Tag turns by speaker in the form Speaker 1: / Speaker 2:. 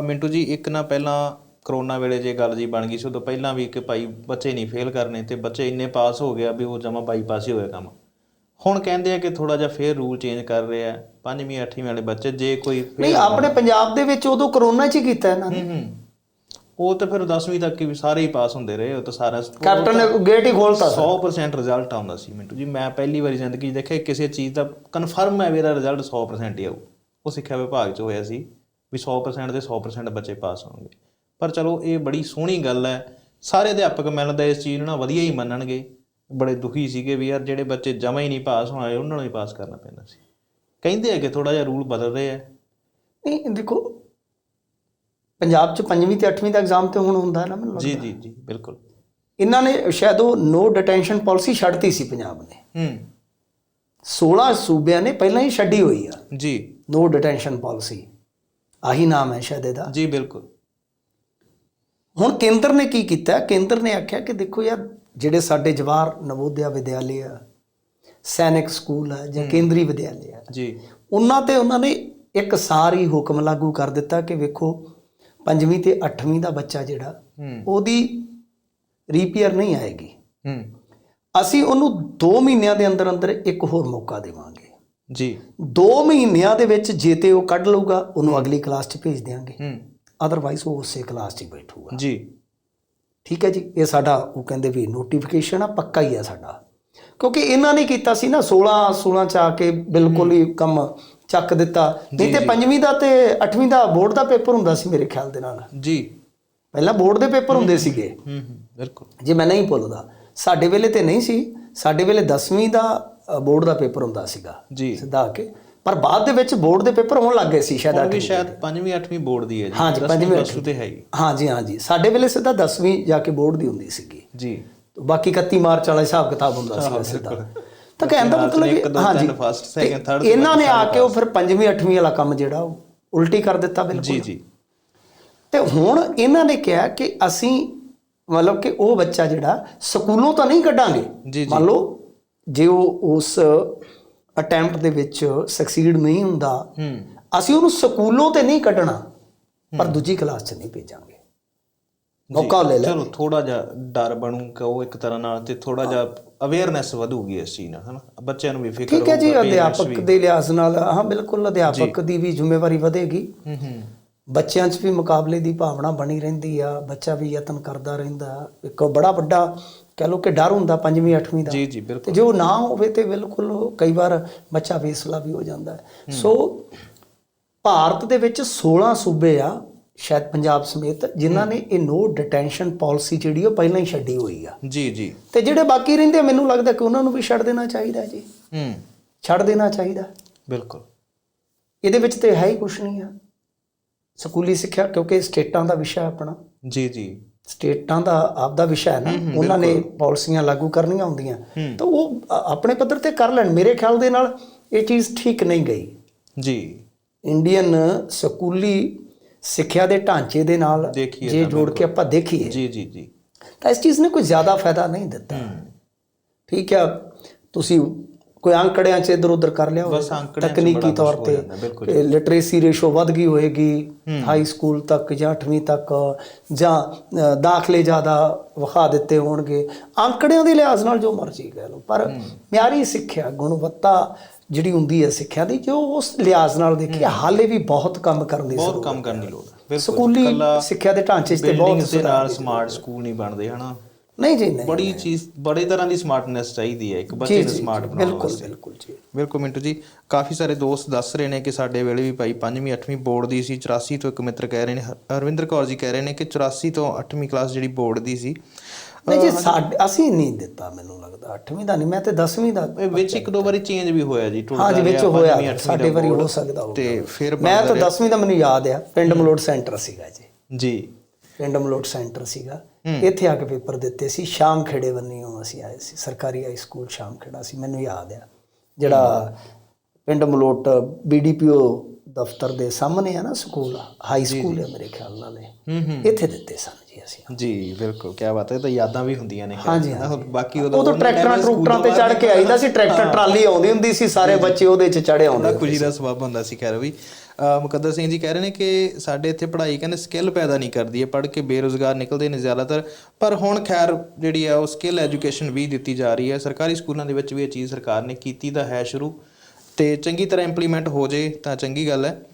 Speaker 1: ਮਿੰਟੂ ਜੀ ਇੱਕ ਨਾ ਪਹਿਲਾਂ ਕਰੋਨਾ ਵੇਲੇ ਜੇ ਗੱਲ ਜੀ ਬਣ ਗਈ ਸੀ ਉਦੋਂ ਪਹਿਲਾਂ ਵੀ ਕਿ ਭਾਈ ਬੱਚੇ ਨਹੀਂ ਫੇਲ ਕਰਨੇ ਤੇ ਬੱਚੇ ਇੰਨੇ ਪਾਸ ਹੋ ਗਿਆ ਵੀ ਉਹ ਜਮਾ ਬਾਈਪਾਸ ਹੀ ਹੋਇਆ ਕੰਮ। ਹੁਣ ਕਹਿੰਦੇ ਆ ਕਿ ਥੋੜਾ ਜਿਹਾ ਫੇਰ ਰੂਲ ਚੇਂਜ ਕਰ ਰਹੇ ਆ ਪੰਜਵੀਂ ਅੱਠਵੀਂ ਵਾਲੇ ਬੱਚੇ ਜੇ ਕੋਈ
Speaker 2: ਨਹੀਂ ਆਪਣੇ ਪੰਜਾਬ ਦੇ ਵਿੱਚ ਉਦੋਂ ਕਰੋਨਾ 'ਚ ਹੀ ਕੀਤਾ ਇਹਨਾਂ ਨੇ।
Speaker 1: ਉਹ ਤਾਂ ਫਿਰ 10ਵੀਂ ਤੱਕ ਵੀ ਸਾਰੇ ਹੀ ਪਾਸ ਹੁੰਦੇ ਰਹੇ ਉਹ ਤਾਂ ਸਾਰਾ
Speaker 2: ਕੈਪਟਨ ਨੇ ਗੇਟ ਹੀ ਖੋਲਤਾ ਸੀ
Speaker 1: 100% ਰਿਜ਼ਲਟ ਆਉਂਦਾ ਸੀ ਮਿੰਟੂ ਜੀ ਮੈਂ ਪਹਿਲੀ ਵਾਰੀ ਜ਼ਿੰਦਗੀ 'ਚ ਦੇਖਿਆ ਕਿਸੇ ਚੀਜ਼ ਦਾ ਕਨਫਰਮ ਹੈ ਵੀ ਇਹਦਾ ਰਿਜ਼ਲਟ 100% ਹੀ ਆਊ। ਉਹ ਸਿੱਖਿਆ ਵਿਭਾਗ 'ਚ ਹੋਇਆ ਸੀ। ਵੀ 100% ਦੇ 100% ਬੱਚੇ ਪਾਸ ਹੋਣਗੇ। ਪਰ ਚਲੋ ਇਹ ਬੜੀ ਸੋਹਣੀ ਗੱਲ ਹੈ। ਸਾਰੇ ਅਧਿਆਪਕ ਮੈਨੂੰ ਲੱਗਦਾ ਇਸ ਚੀਜ਼ ਨੂੰ ਨਾ ਵਧੀਆ ਹੀ ਮੰਨਣਗੇ। ਬੜੇ ਦੁਖੀ ਸੀਗੇ ਵੀ ਯਾਰ ਜਿਹੜੇ ਬੱਚੇ ਜਮਾ ਹੀ ਨਹੀਂ ਪਾਸ ਹੋਏ ਉਹਨਾਂ ਨੂੰ ਹੀ ਪਾਸ ਕਰਨਾ ਪੈਂਦਾ ਸੀ। ਕਹਿੰਦੇ ਆ ਕਿ ਥੋੜਾ ਜਿਹਾ ਰੂਲ ਬਦਲ ਰਹੇ ਆ।
Speaker 2: ਨਹੀਂ ਦੇਖੋ ਪੰਜਾਬ 'ਚ ਪੰਜਵੀਂ ਤੇ 8ਵੀਂ ਦਾ ਐਗਜ਼ਾਮ ਤੇ ਹੁਣ ਹੁੰਦਾ ਹੈ ਨਾ ਮੈਨੂੰ
Speaker 1: ਜੀ ਜੀ ਜੀ ਬਿਲਕੁਲ।
Speaker 2: ਇਹਨਾਂ ਨੇ ਸ਼ਾਇਦ ਉਹ ਨੋ ਡਿਟੈਂਸ਼ਨ ਪਾਲਿਸੀ ਛੱਡਤੀ ਸੀ ਪੰਜਾਬ ਨੇ।
Speaker 1: ਹੂੰ।
Speaker 2: 16 ਸੂਬਿਆਂ ਨੇ ਪਹਿਲਾਂ ਹੀ ਛੱਡੀ ਹੋਈ ਆ।
Speaker 1: ਜੀ।
Speaker 2: ਨੋ ਡਿਟੈਂਸ਼ਨ ਪਾਲਿਸੀ ਆਹੀ ਨਾਮ ਹੈ ਸ਼ਾਇਦ ਇਹਦਾ।
Speaker 1: ਜੀ ਬਿਲਕੁਲ।
Speaker 2: ਹੁਣ ਕੇਂਦਰ ਨੇ ਕੀ ਕੀਤਾ? ਕੇਂਦਰ ਨੇ ਆਖਿਆ ਕਿ ਦੇਖੋ ਯਾਰ ਜਿਹੜੇ ਸਾਡੇ ਜਵਾਹਰ ਨਵੋਦਿਆ ਵਿਦਿਆਲੇ ਆ ਸੈਨਿਕ ਸਕੂਲ ਆ ਜਾਂ ਕੇਂਦਰੀ ਵਿਦਿਆਲੇ ਆ
Speaker 1: ਜੀ।
Speaker 2: ਉਹਨਾਂ ਤੇ ਉਹਨਾਂ ਨੇ ਇੱਕ ਸਾਰੀ ਹੁਕਮ ਲਾਗੂ ਕਰ ਦਿੱਤਾ ਕਿ ਵੇਖੋ ਪੰਜਵੀਂ ਤੇ 8ਵੀਂ ਦਾ ਬੱਚਾ ਜਿਹੜਾ ਉਹਦੀ ਰੀਪੀਅਰ ਨਹੀਂ ਆਏਗੀ। ਅਸੀਂ ਉਹਨੂੰ 2 ਮਹੀਨਿਆਂ ਦੇ ਅੰਦਰ ਅੰਦਰ ਇੱਕ ਹੋਰ ਮੌਕਾ ਦੇਵਾਂਗੇ।
Speaker 1: ਜੀ।
Speaker 2: 2 ਮਹੀਨਿਆਂ ਦੇ ਵਿੱਚ ਜੇ ਤੇ ਉਹ ਕੱਢ ਲਊਗਾ ਉਹਨੂੰ ਅਗਲੀ ਕਲਾਸ 'ਚ ਭੇਜ ਦਿਆਂਗੇ।
Speaker 1: ਹੂੰ।
Speaker 2: ਅਦਰਵਾਈਜ਼ ਉਹ ਉਸੇ ਕਲਾਸ 'ਚ ਹੀ ਬੈਠੂਗਾ।
Speaker 1: ਜੀ।
Speaker 2: ਠੀਕ ਹੈ ਜੀ? ਇਹ ਸਾਡਾ ਉਹ ਕਹਿੰਦੇ ਵੀ ਨੋਟੀਫਿਕੇਸ਼ਨ ਆ ਪੱਕਾ ਹੀ ਆ ਸਾਡਾ। ਕਿਉਂਕਿ ਇਹਨਾਂ ਨੇ ਕੀਤਾ ਸੀ ਨਾ 16 16 ਚ ਆ ਕੇ ਬਿਲਕੁਲ ਹੀ ਕੰਮ ਚੱਕ ਦਿੱਤਾ। ਨਹੀਂ ਤੇ ਪੰਜਵੀਂ ਦਾ ਤੇ 8ਵੀਂ ਦਾ ਬੋਰਡ ਦਾ ਪੇਪਰ ਹੁੰਦਾ ਸੀ ਮੇਰੇ ਖਿਆਲ ਦੇ ਨਾਲ।
Speaker 1: ਜੀ।
Speaker 2: ਪਹਿਲਾਂ ਬੋਰਡ ਦੇ ਪੇਪਰ ਹੁੰਦੇ ਸੀਗੇ।
Speaker 1: ਹੂੰ ਹੂੰ ਬਿਲਕੁਲ।
Speaker 2: ਜੇ ਮੈਂ ਨਹੀਂ ਭੁੱਲਦਾ ਸਾਡੇ ਵੇਲੇ ਤੇ ਨਹੀਂ ਸੀ। ਸਾਡੇ ਵੇਲੇ 10ਵੀਂ ਦਾ ਬੋਰਡ ਦਾ ਪੇਪਰ ਹੁੰਦਾ ਸੀਗਾ
Speaker 1: ਜੀ।
Speaker 2: ਸਿੱਧਾ ਆ ਕੇ। ਪਰ ਬਾਅਦ ਦੇ ਵਿੱਚ ਬੋਰਡ ਦੇ ਪੇਪਰ ਹੋਣ ਲੱਗ ਗਏ ਸੀ ਸ਼ਾਇਦ
Speaker 1: ਹੁਣ
Speaker 2: ਅੱਠਵੀਂ
Speaker 1: ਵੀ ਸ਼ਾਇਦ ਪੰਜਵੀਂ ਅੱਠਵੀਂ ਬੋਰਡ ਦੀ ਹੈ ਜੀ।
Speaker 2: ਹਾਂਜੀ,
Speaker 1: ਦਸਵੀਂ
Speaker 2: ਪੰਜਵੀਂ,
Speaker 1: plus two ਤੇ ਹੈ ਹੀ।
Speaker 2: ਹਾਂਜੀ ਹਾਂਜੀ। ਸਾਡੇ ਵੇਲੇ ਸਿੱਧਾ 10ਵੀਂ ਜਾ ਕੇ ਬੋਰਡ ਦੀ ਹੁੰਦੀ ਸੀਗੀ।
Speaker 1: ਜੀ।
Speaker 2: ਬਾਕੀ 31 ਮਾਰਚ ਵਾਲਾ ਹਿਸਾਬ ਕਿਤਾਬ ਹੁੰਦਾ ਸੀ ਸਿੱਧਾ। ਤਾਂ ਕਹਿਣ ਦਾ ਮਤਲਬ ਹਾਂਜੀ।
Speaker 1: second,
Speaker 2: ਤੇ
Speaker 1: third,
Speaker 2: ਇਹਨਾਂ ਨੇ ਆ ਕੇ ਉਹ ਫਿਰ ਪੰਜਵੀਂ ਅੱਠਵੀਂ ਵਾਲਾ ਕੰਮ ਜਿਹੜਾ ਉਹ ਉਲਟੀ ਕਰ ਦਿੱਤਾ
Speaker 1: ਜੀ
Speaker 2: ਬਿਲਕੁਲ
Speaker 1: ਜੀ।
Speaker 2: ਤੇ ਹੁਣ ਇਹਨਾਂ ਨੇ ਕਿਹਾ ਕਿ ਅਸੀਂ ਮਤਲਬ ਕਿ ਉਹ ਬੱਚਾ ਜਿਹੜਾ ਸਕੂਲੋਂ ਤਾਂ ਨਹੀਂ ਕੱਢਾਂਗੇ।
Speaker 1: ਜੀ, ਜੀ।
Speaker 2: ਮੰਨ ਲਓ ਜੇ ਉਹ ਉਸ ਅਟੈਂਪਟ ਦੇ ਵਿੱਚ ਸਕਸੀਡ ਨਹੀਂ ਹੁੰਦਾ ਅਸੀਂ ਉਹਨੂੰ ਸਕੂਲੋਂ ਤੇ ਨਹੀਂ ਕੱਢਣਾ ਪਰ ਦੂਜੀ ਕਲਾਸ 'ਚ ਨਹੀਂ ਭੇਜਾਂਗੇ। ਮੌਕਾ ਲੈ ਲੈ
Speaker 1: ਚਲੋ ਥੋੜਾ ਜਿਹਾ ਡਰ ਬਣੂਗਾ ਉਹ ਇੱਕ ਤਰ੍ਹਾਂ ਨਾਲ ਤੇ ਥੋੜਾ ਜਿਹਾ ਅਵੇਅਰਨੈਸ ਵਧੂਗੀ ਇਸ ਚੀਜ਼ ਨਾਲ ਹਨਾ? ਬੱਚਿਆਂ ਨੂੰ ਵੀ ਫਿਕਰ
Speaker 2: ਠੀਕ ਹੈ ਜੀ ਅਧਿਆਪਕ। ਦੇ ਲਿਹਾਜ਼ ਨਾਲ ਹਾਂ ਬਿਲਕੁਲ ਅਧਿਆਪਕ ਦੀ ਵੀ ਜ਼ਿੰਮੇਵਾਰੀ ਵਧੇਗੀ।
Speaker 1: ਹੂੰ ਹੂੰ।
Speaker 2: ਬੱਚਿਆਂ 'ਚ ਵੀ ਮੁਕਾਬਲੇ ਦੀ ਭਾਵਨਾ ਬਣੀ ਰਹਿੰਦੀ ਆ ਬੱਚਾ ਵੀ ਯਤਨ ਕਰਦਾ ਰਹਿੰਦਾ ਇੱਕ ਬੜਾ ਵੱਡਾ ਕਹਿ ਲਓ ਕਿ ਡਰ ਹੁੰਦਾ ਪੰਜਵੀਂ ਅੱਠਵੀਂ ਦਾ।
Speaker 1: ਜੀ ਜੀ ਬਿਲਕੁਲ।
Speaker 2: ਜੋ ਨਾ ਹੋਵੇ ਤੇ ਬਿਲਕੁਲ ਉਹ ਕਈ ਵਾਰ ਬੱਚਾ ਵੇਸਲਾ ਵੀ ਹੋ ਜਾਂਦਾ ਹੈ। ਸੋ ਭਾਰਤ ਦੇ ਵਿੱਚ 16 ਸੂਬੇ ਆ ਸ਼ਾਇਦ ਪੰਜਾਬ ਸਮੇਤ ਜਿਨ੍ਹਾਂ ਨੇ ਇਹ ਨੋ ਡਿਟੈਂਸ਼ਨ ਪਾਲਿਸੀ ਜਿਹੜੀ ਉਹ ਪਹਿਲਾਂ ਹੀ ਛੱਡੀ ਹੋਈ ਆ।
Speaker 1: ਜੀ ਜੀ।
Speaker 2: ਤੇ ਜਿਹੜੇ ਬਾਕੀ ਰਹਿੰਦੇ ਮੈਨੂੰ ਲੱਗਦਾ ਕਿ ਉਹਨਾਂ ਨੂੰ ਵੀ ਛੱਡ ਦੇਣਾ ਚਾਹੀਦਾ ਜੀ।
Speaker 1: ਹੂੰ।
Speaker 2: ਛੱਡ ਦੇਣਾ ਚਾਹੀਦਾ।
Speaker 1: ਬਿਲਕੁਲ।
Speaker 2: ਇਹਦੇ ਵਿੱਚ ਤੇ ਹੈ ਹੀ ਕੁਝ ਨਹੀਂ ਆ। ਸਕੂਲੀ ਸਿੱਖਿਆ ਕਿਉਂਕਿ ਸਟੇਟਾਂ ਦਾ ਵਿਸ਼ਾ ਆਪਣਾ।
Speaker 1: ਜੀ ਜੀ।
Speaker 2: ਸਟੇਟਾਂ ਦਾ ਆਪਦਾ ਵਿਸ਼ਾ ਹੈ ਨਾ ਉਹਨਾਂ ਨੇ ਪਾਲਿਸੀਆਂ ਲਾਗੂ ਕਰਨੀਆਂ ਹੁੰਦੀਆਂ। ਤਾਂ ਉਹ ਆਪਣੇ ਪੱਧਰ ਤੇ ਕਰ ਲੈਣ। ਮੇਰੇ ਖਿਆਲ ਦੇ ਨਾਲ ਇਹ ਚੀਜ਼ ਠੀਕ ਨਹੀਂ ਗਈ।
Speaker 1: ਜੀ।
Speaker 2: ਇੰਡੀਅਨ ਸਕੂਲੀ ਸਿੱਖਿਆ ਦੇ ਢਾਂਚੇ ਦੇ ਨਾਲ ਜੇ ਜੋੜ ਕੇ ਆਪਾਂ ਦੇਖੀਏ।
Speaker 1: ਜੀ ਜੀ ਜੀ।
Speaker 2: ਤਾਂ ਇਸ ਚੀਜ਼ ਨੇ ਕੋਈ ਜ਼ਿਆਦਾ ਫਾਇਦਾ ਨਹੀਂ ਦਿੱਤਾ। ਠੀਕ ਹੈ ਤੁਸੀਂ ਕੋਈ ਅੰਕੜਿਆਂ 'ਚ ਇਧਰ ਉਧਰ ਕਰ ਲਿਆ ਹੋਵੇ
Speaker 1: ਬਸ ਅੰਕੜਿਆਂ 'ਚ
Speaker 2: ਤਕਨੀਕੀ ਤੌਰ ਤੇ ਲਿਟਰੇਸੀ ਰੇਸ਼ੋ ਵੱਧ ਗਈ ਹੋਏਗੀ ਹਾਈ ਸਕੂਲ ਤੱਕ ਜਾਂ 8ਵੀਂ ਤੱਕ ਜਾਂ ਦਾਖਲੇ ਜ਼ਿਆਦਾ ਵਿਖਾ ਦਿੱਤੇ ਹੋਣਗੇ। ਅੰਕੜਿਆਂ ਦੇ ਲਿਹਾਜ਼ ਨਾਲ ਜੋ ਮਰਜ਼ੀ ਕਹਿ ਲਓ ਪਰ ਮਿਆਰੀ ਸਿੱਖਿਆ ਗੁਣਵੱਤਾ ਜਿਹੜੀ ਹੁੰਦੀ ਹੈ ਸਿੱਖਿਆ ਦੀ ਜੋ ਉਸ ਲਿਹਾਜ਼ ਨਾਲ ਦੇਖੀਏ ਹਾਲੇ ਵੀ ਬਹੁਤ ਕੰਮ ਕਰਨ ਦੀ
Speaker 1: ਬਹੁਤ ਕੰਮ ਕਰਨ ਦੀ ਲੋੜ ਹੈ
Speaker 2: ਸਕੂਲੀ ਸਿੱਖਿਆ ਦੇ ਢਾਂਚੇ 'ਚ ਤੇ ਬਹੁਤ
Speaker 1: ਬਿਲਡਿੰਗਸ ਦੇ ਨਾਲ ਸਮਾਰਟ ਸਕੂਲ ਨਹੀਂ ਬਣਦੇ ਹਨਾ?
Speaker 2: ਨਹੀਂ ਜੀ ਨਹੀਂ
Speaker 1: ਬੜੀ ਚੀਜ਼ ਬੜੇ ਤਰ੍ਹਾਂ ਦੀ ਸਮਾਰਟਨੈਸ ਚਾਹੀਦੀ ਹੈ ਇੱਕ ਬੱਚੇ ਨੂੰ ਸਮਾਰਟ ਬਣਾਉਣ
Speaker 2: ਬਿਲਕੁਲ ਬਿਲਕੁਲ ਜੀ।
Speaker 1: ਬਿਲਕੁਲ ਮਿੰਟੂ ਜੀ ਕਾਫੀ ਸਾਰੇ ਦੋਸਤ ਦੱਸ ਰਹੇ ਨੇ ਕਿ ਸਾਡੇ ਵੇਲੇ ਵੀ ਭਾਈ 5ਵੀਂ 8ਵੀਂ ਬੋਰਡ ਦੀ ਸੀ 84 ਤੋਂ ਇੱਕ ਮਿੱਤਰ ਕਹਿ ਰਹੇ ਨੇ ਹਰਵਿੰਦਰ ਕੌਰ ਜੀ ਕਹਿ ਰਹੇ ਨੇ ਕਿ 84 ਤੋਂ 8ਵੀਂ ਕਲਾਸ ਜਿਹੜੀ ਬੋਰਡ ਦੀ ਸੀ
Speaker 2: ਨਹੀਂ ਜੀ ਸਾਡੇ ਅਸੀਂ ਨਹੀਂ ਦਿੱਤਾ ਮੈਨੂੰ ਲੱਗਦਾ 8ਵੀਂ ਦਾ ਨਹੀਂ ਮੈਂ ਤੇ 10ਵੀਂ ਦਾ
Speaker 1: ਵਿੱਚ ਇੱਕ ਦੋ ਵਾਰੀ ਚੇਂਜ ਵੀ ਹੋਇਆ ਜੀ ਟੁੱਟਦਾ
Speaker 2: ਹਾਂ ਜੀ ਵਿੱਚ ਹੋਇਆ ਸਾਡੇ ਵਾਰੀ ਹੋ। ਸਕਦਾ।
Speaker 1: ਤੇ ਫਿਰ
Speaker 2: ਮੈਂ ਤਾਂ 10ਵੀਂ ਦਾ ਮੈਨੂੰ ਯਾਦ ਆ ਪਿੰਡ ਮਲੋਟ ਸੈਂਟਰ ਸੀਗਾ ਜੀ।
Speaker 1: ਜੀ।
Speaker 2: ਪਿੰਡ ਮਲੋਟ ਸੈਂਟਰ ਸੀਗਾ। ਇੱਥੇ ਆ ਕੇ ਪੇਪਰ ਦਿੱਤੇ ਸੀ ਸ਼ਾਮ ਖੇੜੇ ਬੰਨੀਓ ਅਸੀਂ ਆਏ ਸੀ ਸਰਕਾਰੀ ਹਾਈ ਸਕੂਲ ਸ਼ਾਮ ਖੇੜਾ ਸੀ ਮੈਨੂੰ ਯਾਦ ਆ। ਜਿਹੜਾ ਪਿੰਡ ਮਲੋਟ ਬੀਡੀਪੀਓ ਦਫ਼ਤਰ ਦੇ ਸਾਹਮਣੇ ਆ ਨਾ ਸਕੂਲ ਹਾਈ ਸਕੂਲ ਹੈ ਮੇਰੇ ਖਿਆਲ ਨਾਲ ਇਹ। ਇੱਥੇ ਦਿੱਤੇ ਸਨ ਜੀ ਅਸੀਂ।
Speaker 1: ਜੀ ਬਿਲਕੁਲ ਕੀ ਬਾਤ ਹੈ ਤਾਂ ਯਾਦਾਂ ਵੀ ਹੁੰਦੀਆਂ ਨੇ।
Speaker 2: ਹਾਂਜੀ,
Speaker 1: ਬਾਕੀ ਉਦੋਂ
Speaker 2: ਉਦੋਂ ਟਰੈਕਟਰਾਂ ਟਰੂਕਟਰਾਂ ਤੇ ਚੜ ਕੇ ਆਈਦਾ ਸੀ ਟਰੈਕਟਰ ਟਰਾਲੀ ਆਉਂਦੀ ਹੁੰਦੀ ਸੀ ਸਾਰੇ ਬੱਚੇ ਉਹਦੇ 'ਚ ਚੜੇ ਆਉਂਦੇ
Speaker 1: ਖੁਸ਼ੀ ਦਾ ਸਬਬ ਹੁੰਦਾ ਸੀ ਖੈਰ ਵੀ। ਮੁਕੱਦਰ ਸਿੰਘ ਜੀ ਕਹਿ ਰਹੇ ਨੇ ਕਿ ਸਾਡੇ ਇੱਥੇ ਪੜ੍ਹਾਈ ਕਹਿੰਦੇ ਸਕਿੱਲ ਪੈਦਾ ਨਹੀਂ ਕਰਦੀ ਹੈ ਪੜ੍ਹ ਕੇ ਬੇਰੁਜ਼ਗਾਰ ਨਿਕਲਦੇ ਨੇ ਜ਼ਿਆਦਾਤਰ। ਪਰ ਹੁਣ ਖੈਰ ਜਿਹੜੀ ਆ ਉਹ ਸਕਿੱਲ ਐਜੂਕੇਸ਼ਨ ਵੀ ਦਿੱਤੀ ਜਾ ਰਹੀ ਹੈ ਸਰਕਾਰੀ ਸਕੂਲਾਂ ਦੇ ਵਿੱਚ ਵੀ ਇਹ ਚੀਜ਼ ਸਰਕਾਰ ਨੇ ਕੀਤੀ ਤਾਂ ਹੈ ਸ਼ੁਰੂ। ਅਤੇ ਚੰਗੀ ਤਰ੍ਹਾਂ ਇੰਪਲੀਮੈਂਟ ਹੋ ਜੇ ਤਾਂ ਚੰਗੀ ਗੱਲ ਹੈ।